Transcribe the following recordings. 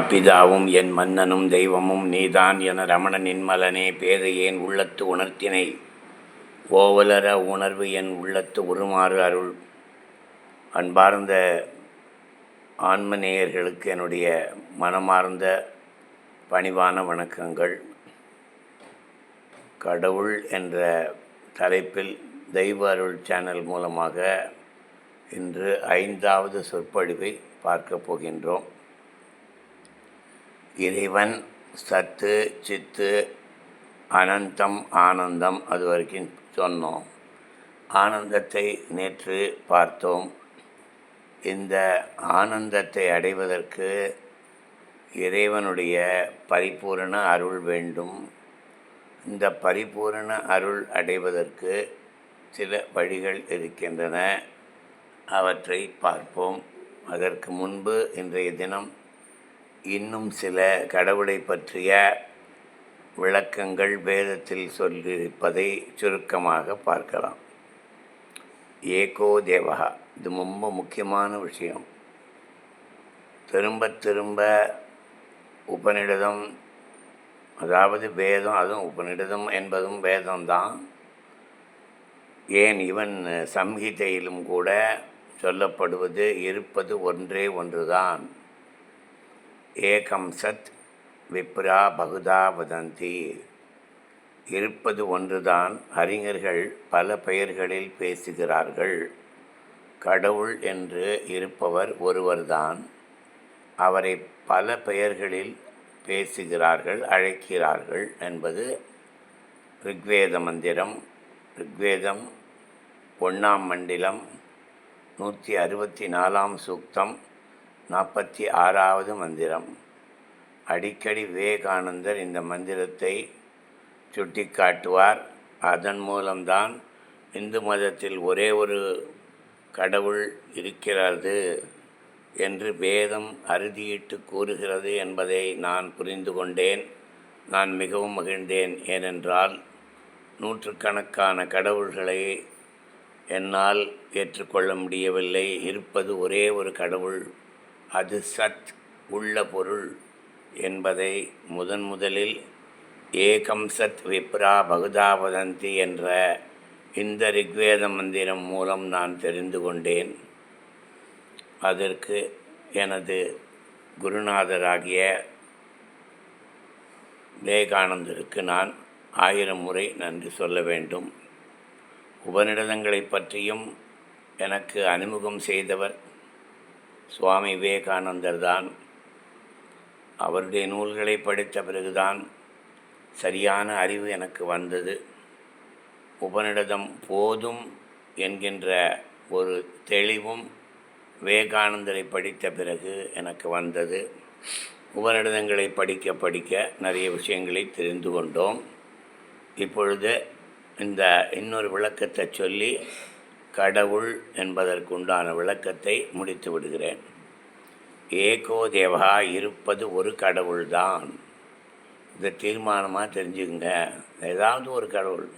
அப்பிதாவும் என் மன்னனும் தெய்வமும் நீதான் என ரமண நின்மலனே பேதையேன் உள்ளத்து உணர்த்தினை? ஓவலர உணர்வு என் உள்ளத்து உருமாறு அருள். அன்பார்ந்த ஆன்மநேயர்களுக்கு என்னுடைய மனமார்ந்த பணிவான வணக்கங்கள். கடவுள் என்ற தலைப்பில் தெய்வ அருள் சேனல் மூலமாக இன்று ஐந்தாவது சொற்பொழிவை பார்க்கப் போகின்றோம். இறைவன் சத்து சித்து அனந்தம் ஆனந்தம் அது வரைக்கும் சொன்னோம். ஆனந்தத்தை நேற்று பார்த்தோம். இந்த ஆனந்தத்தை அடைவதற்கு இறைவனுடைய பரிபூரண அருள் வேண்டும். இந்த பரிபூரண அருள் அடைவதற்கு சில வழிகள் இருக்கின்றன. அவற்றை பார்ப்போம். அதற்கு முன்பு இன்றைய தினம் இன்னும் சில கடவுளை பற்றிய விளக்கங்கள் வேதத்தில் சொல்லியிருப்பதை சுருக்கமாக பார்க்கலாம். ஏகோ தேவகா இது ரொம்ப முக்கியமான விஷயம். திரும்ப திரும்ப உபநிடதம் அதாவது வேதம் அதுவும் உபநிடதம் என்பதும் வேதம்தான். ஏன் இவன் சம்ஹிதையிலும் கூட சொல்லப்படுவது இருப்பது ஒன்றே ஒன்றுதான். ஏகம் சத் விப்ரா பகுதா வதந்தி. இருப்பது ஒன்றுதான் அறிஞர்கள் பல பெயர்களில் பேசுகிறார்கள். கடவுள் என்று இருப்பவர் ஒருவர்தான். அவரை பல பெயர்களில் பேசுகிறார்கள் அழைக்கிறார்கள் என்பது ரிக்வேத மந்திரம். ரிக்வேதம் ஒன்றாம் மண்டிலம் நூற்றி அறுபத்தி நாலாம் சூக்தம். நாற்பத்தி ஆறாவது மந்திரம். அடிக்கடி விவேகானந்தர் இந்த மந்திரத்தை சுட்டிக்காட்டுவார். அதன் மூலம்தான் இந்து மதத்தில் ஒரே ஒரு கடவுள் இருக்கிறது என்று வேதம் அறுதியிட்டு கூறுகிறது என்பதை நான் புரிந்து கொண்டேன். நான் மிகவும் மகிழ்ந்தேன். ஏனென்றால் நூற்றுக்கணக்கான கடவுள்களை என்னால் ஏற்றுக்கொள்ள முடியவில்லை. இருப்பது ஒரே ஒரு கடவுள் அது சத் உள்ள பொருள் என்பதை முதன் முதலில் ஏகம் சத் விப்ரா பகுதா வதந்தி என்ற இந்த ரிக்வேத மந்திரம் மூலம் நான் தெரிந்து கொண்டேன். அதற்கு எனது குருநாதராகிய விவேகானந்தருக்கு நான் ஆயிரம் முறை நன்றி சொல்ல வேண்டும். உபநிடதங்களை பற்றியும் எனக்கு அறிமுகம் செய்தவர் சுவாமி விவேகானந்தர் தான் அவருடைய நூல்களை படித்த பிறகுதான் சரியான அறிவு எனக்கு வந்தது. உபநிடதம் போதும் என்கின்ற ஒரு தெளிவும் விவேகானந்தரை படித்த பிறகு எனக்கு வந்தது. உபநிடதங்களை படிக்க படிக்க நிறைய விஷயங்களை தெரிந்து கொண்டோம். இப்பொழுது இந்த இன்னொரு விளக்கத்தை சொல்லி கடவுள் என்பதற்குண்டான விளக்கத்தை முடித்து விடுகிறேன். ஏகோ தேவகா இருப்பது ஒரு கடவுள்தான். இதை தீர்மானமாக தெரிஞ்சுக்குங்க. ஏதாவது ஒரு கடவுள்.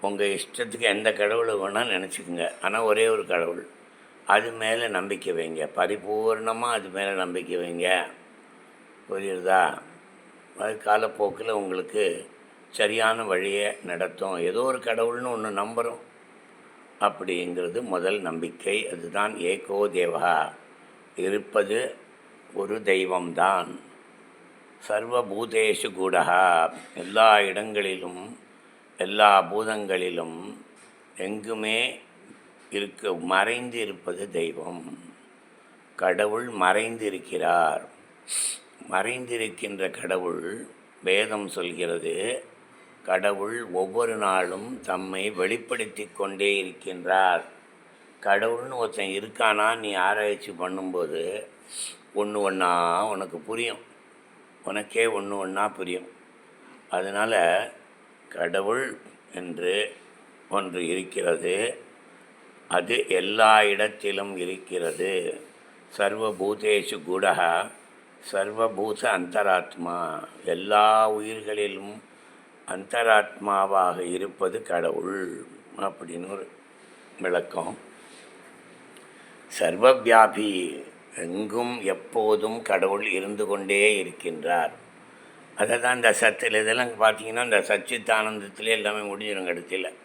உங்கள் இஷ்டத்துக்கு எந்த கடவுளை வேணால் நினச்சிக்கோங்க. ஆனால் ஒரே ஒரு கடவுள். அது மேலே நம்பிக்கை வைங்க. பரிபூர்ணமாக அது மேலே நம்பிக்கை வைங்க. புரியுறதா அது காலப்போக்கில் உங்களுக்கு சரியான வழியை நடத்தும். ஏதோ ஒரு கடவுள்னு ஒன்று நம்புகிறோம் அப்படிங்கிறது முதல் நம்பிக்கை. அதுதான் ஏகோ தேவா. இருப்பது ஒரு தெய்வம்தான். சர்வபூதேஷு கூடகா எல்லா இடங்களிலும் எல்லா பூதங்களிலும் எங்குமே இருக்க மறைந்து இருப்பது தெய்வம். கடவுள் மறைந்திருக்கிறார். மறைந்திருக்கின்ற கடவுள் வேதம் சொல்கிறது. கடவுள் ஒவ்வொரு நாளும் தம்மை வெளிப்படுத்தி கொண்டே இருக்கின்றார். கடவுள்னு ஒருத்தன் இருக்கானா நீ ஆராய்ச்சி பண்ணும்போது ஒன்று ஒன்றா உனக்கு புரியும். உனக்கே ஒன்று ஒன்றா புரியும். அதனால் கடவுள் என்று ஒன்று இருக்கிறது. அது எல்லா இடத்திலும் இருக்கிறது. சர்வபூதேஷு குடக சர்வபூத அந்தராத்மா எல்லா உயிர்களிலும் அந்தராத்மாவாக இருப்பது கடவுள் அப்படின்னு ஒரு விளக்கம். சர்வவியாபி எங்கும் எப்போதும் கடவுள் இருந்து கொண்டே இருக்கின்றார். அதை தான் இந்த சத்தில் இதெல்லாம் பார்த்தீங்கன்னா இந்த சச்சித்தானந்தத்திலே எல்லாமே முடிஞ்சிடும் கடைசியில்.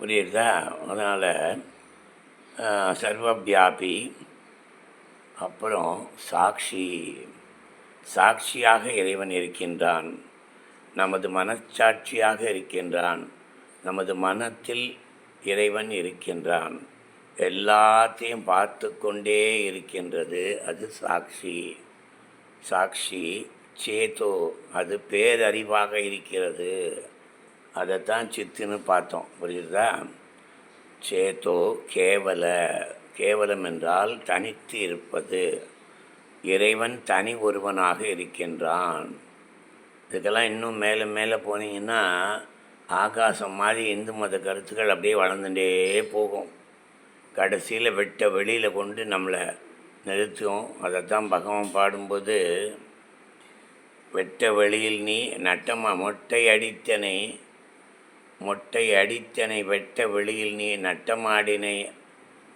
புரியுதா? அதனால் சர்வவியாபி அப்புறம் சாட்சி சாட்சியாக இறைவன் இருக்கின்றான். நமது மனச்சாட்சியாக இருக்கின்றான். நமது மனத்தில் இறைவன் இருக்கின்றான். எல்லாத்தையும் பார்த்து கொண்டே இருக்கின்றது அது சாட்சி. சாட்சி சேதோ அது பேரறிவாக இருக்கிறது. அதைத்தான் சித்துன்னு பார்த்தோம். புரியுதா? சேதோ கேவல கேவலம் என்றால் தனித்து இருப்பது. இறைவன் தனி ஒருவனாக இருக்கின்றான். இதுக்கெல்லாம் இன்னும் மேலே மேலே போனீங்கன்னா ஆகாசம் மாதிரி இந்து மத கருத்துக்கள் அப்படியே வளர்ந்துட்டே போகும். கடைசியில் வெட்ட வெளியில் கொண்டு நம்மளை நிறுத்தும். அதைத்தான் பகவான் பாடும்போது வெட்ட வெளியில் நீ நட்டமா? மொட்டை அடித்தனை மொட்டை அடித்தனை வெட்ட வெளியில் நீ நட்டமாடினை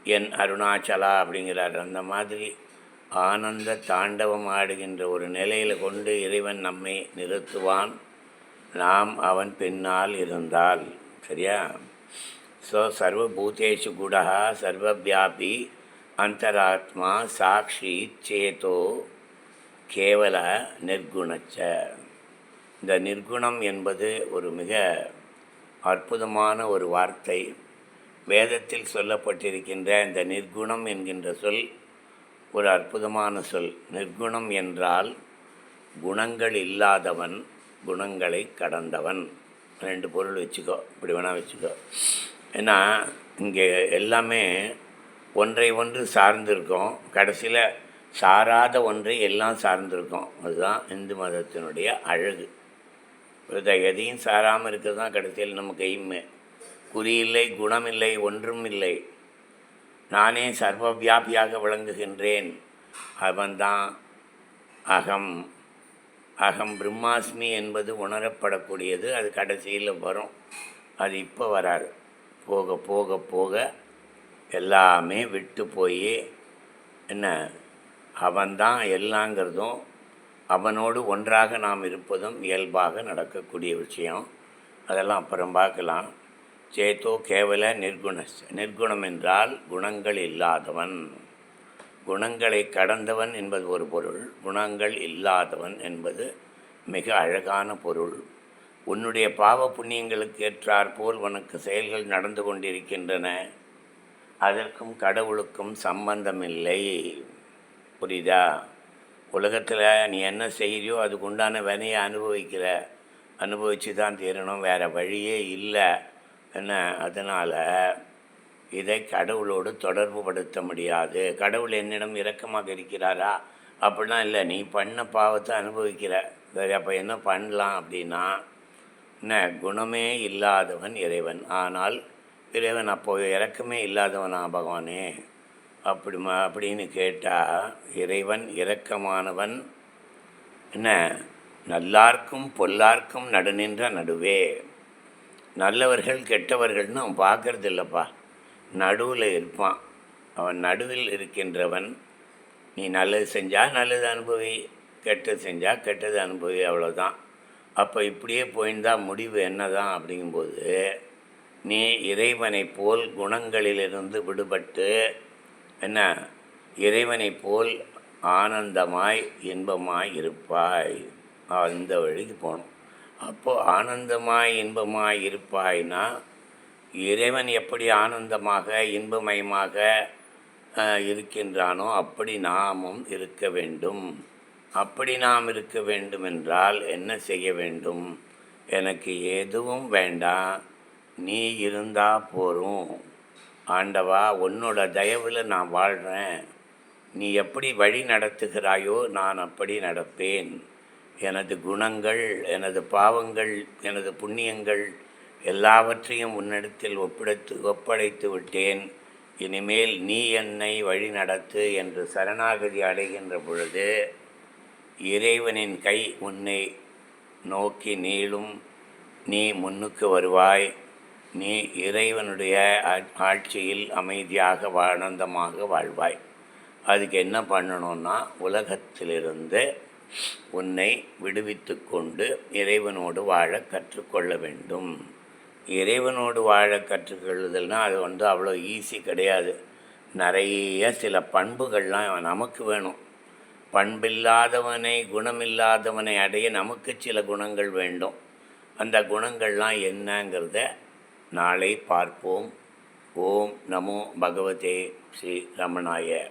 என் அருணாச்சலா அப்படிங்கிறார். அந்த மாதிரி ஆனந்த தாண்டவம் ஆடுகின்ற ஒரு நிலையில் கொண்டு இறைவன் நம்மை நிறுத்துவான். நாம் அவன் பின்னால் இருந்தால். சரியா? ஸோ சர்வபூதேஷு குடா சர்வவியாபி அந்தராத்மா சாட்சி சேதோ கேவல நிர்குணச்ச. இந்த நிர்குணம் என்பது ஒரு மிக அற்புதமான ஒரு வார்த்தை. வேதத்தில் சொல்லப்பட்டிருக்கின்ற இந்த நிர்குணம் என்கின்ற சொல் ஒரு அற்புதமான சொல். நிர்குணம் என்றால் குணங்கள் இல்லாதவன் குணங்களை கடந்தவன். ரெண்டு பொருள் வச்சுக்கோ. இப்படி வேணால் வச்சுக்கோ. ஏன்னா இங்கே எல்லாமே ஒன்றை ஒன்று சார்ந்திருக்கோம். கடைசியில் சாராத ஒன்றை எல்லாம் சார்ந்திருக்கோம். அதுதான் இந்து மதத்தினுடைய அழகு. எதையும் சாராமல் இருக்கிறது தான் கடைசியில் நமக்கு எய்மே குறியில்லை குணமில்லை ஒன்றும் இல்லை. நானே சர்வ வியாபியாக விளங்குகின்றேன். அவன்தான் அகம். அகம் பிரம்மாஸ்மி என்பது உணரப்படக்கூடியது. அது கடைசியில் வரும். அது இப்போ வராது. போக போக போக எல்லாமே விட்டு போய் என்ன? அவன்தான் எல்லாங்கிறதும் அவனோடு ஒன்றாக நாம் இருப்பதும் இயல்பாக நடக்கக்கூடிய விஷயம். அதெல்லாம் அப்புறம் பார்க்கலாம். சேத்தோ கேவல நிர்குண நிர்குணம் என்றால் குணங்கள் இல்லாதவன். குணங்களை கடந்தவன் என்பது ஒரு பொருள் குணங்கள் இல்லாதவன் என்பது மிக அழகான பொருள். உன்னுடைய பாவ புண்ணியங்களுக்கு ஏற்றாற்போல் உனக்கு செயல்கள் நடந்து கொண்டிருக்கின்றன. அதற்கும் கடவுளுக்கும் சம்பந்தமில்லை. புரியுதா? உலகத்தில் நீ என்ன செய்கிறியோ அதுக்கு உண்டான வினையை அனுபவிக்கிற அனுபவித்து தான் தீரணும் வேறு வழியே இல்லை. என்ன? அதனால் இதை கடவுளோடு தொடர்பு படுத்த முடியாது. கடவுள் என்னிடம் இரக்கமாக இருக்கிறாரா? அப்படிலாம் இல்லை. நீ பண்ண பாவத்தை அனுபவிக்கிற. சரி அப்போ என்ன பண்ணலாம் அப்படின்னா என்ன? குணமே இல்லாதவன் இறைவன். ஆனால் இறைவன் அப்போ இறக்கமே இல்லாதவனா பகவானே? அப்படி அப்படின்னு கேட்டால் இறைவன் இரக்கமானவன் என்ன? நல்லார்க்கும் பொல்லார்க்கும் நடுநின்ற நடுவே. நல்லவர்கள் கெட்டவர்கள்னு அவன் பார்க்கறது இல்லைப்பா நடுவில் இருப்பான். அவன் நடுவில் இருக்கின்றவன். நீ நல்லது செஞ்சால் நல்லது அனுபவி கெட்டது செஞ்சால் கெட்டது அனுபவி அவ்வளோதான் அப்போ இப்படியே போயிருந்தால் முடிவு என்ன தான் அப்படிங்கும்போது நீ இறைவனை போல் குணங்களிலிருந்து விடுபட்டு என்ன? இறைவனை போல் ஆனந்தமாய் இன்பமாய் இருப்பாய். அந்த வழிக்கு போகணும். அப்போது ஆனந்தமாய் இன்பமாய் இருப்பாய்னா இறைவன் எப்படி ஆனந்தமாக இன்பமயமாக இருக்கின்றானோ அப்படி நாமும் இருக்க வேண்டும். அப்படி நாம் இருக்க வேண்டும் என்றால் என்ன செய்ய வேண்டும்? எனக்கு எதுவும் வேண்டாம் நீ இருந்தால் போகிறோம் ஆண்டவா உன்னோட தயவில் நான் வாழ்கிறேன் நீ எப்படி வழி நடத்துகிறாயோ நான் அப்படி நடப்பேன். எனது குணங்கள் எனது பாவங்கள் எனது புண்ணியங்கள் எல்லாவற்றையும் உன்னிடத்தில் ஒப்படைத்து ஒப்படைத்து விட்டேன். இனிமேல் நீ என்னை வழி நடத்து என்று சரணாகதி அடைகின்ற பொழுது இறைவனின் கை உன்னை நோக்கி நீளும். நீ முன்னுக்கு வருவாய். நீ இறைவனுடைய ஆட்சியில் அமைதியாக ஆனந்தமாக வாழ்வாய். அதுக்கு என்ன பண்ணணும்னா உலகத்திலிருந்து உன்னை விடுவித்து கொண்டு இறைவனோடு வாழ கற்றுக்கொள்ள வேண்டும். இறைவனோடு வாழ கற்றுக்கொள்ளுதல்னால் அது வந்து அவ்வளோ ஈஸி கிடையாது. நிறைய சில பண்புகள்லாம் நமக்கு வேணும். பண்பில்லாதவனை குணமில்லாதவனை அடைய நமக்கு சில குணங்கள் வேண்டும். அந்த குணங்கள்லாம் என்னங்கிறத நாளை பார்ப்போம். ஓம் நமோ பகவதே ஸ்ரீ ரமணாய.